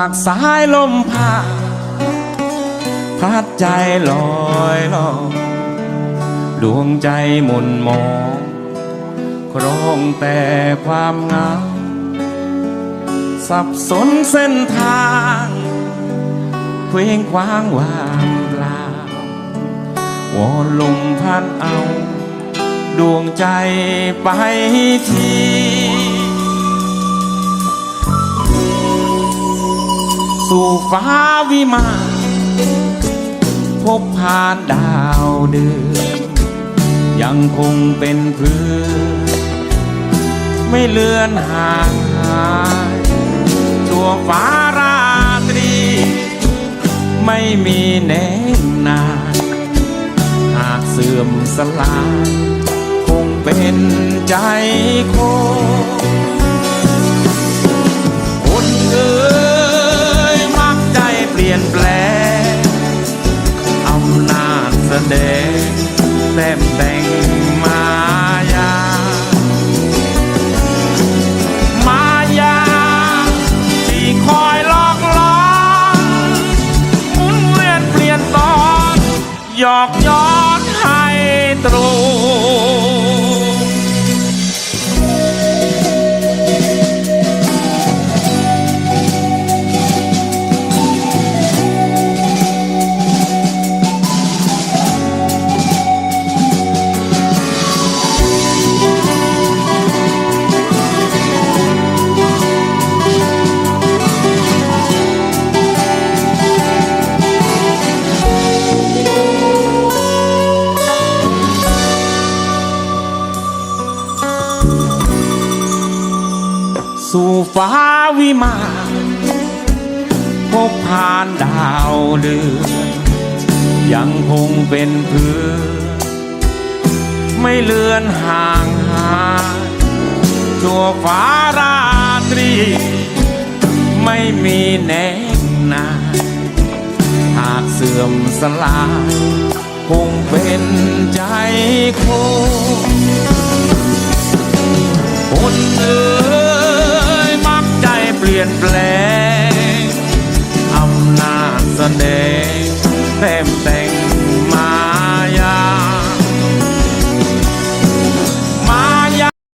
ากสายลมผ่าพัดใจลอยลอยดวงใจหมุนมองครองแต่ความเงา สับสนเส้นทางเคว้งคว้างว่างเปล่าวอนลมพัดเอา ดวงใจไปที สู่ฟ้าวิมานพบผ่านดาวเดือนยังคงเป็นเพื่อนไม่เลือนห่างหายชั่วฟ้าราตรี ไม่มีแน่นานหากเสื่อมสลายคงเป็นใจคน แปลอำนาจแสดงแต้มแต่งมายา มายา ที่คอยหลอกล้อนหมุนเวียนเปลี่ยนตอนหยอกย้อน สู่ฟ้าวิมานพบผ่านดาวเดือนยังคงเป็นเพื่อไม่เลือนห่างหายชั่วฟ้าราตรี ไม่มีแน่นาหากเสื่อมสลาย คงเป็นใจคน ยมั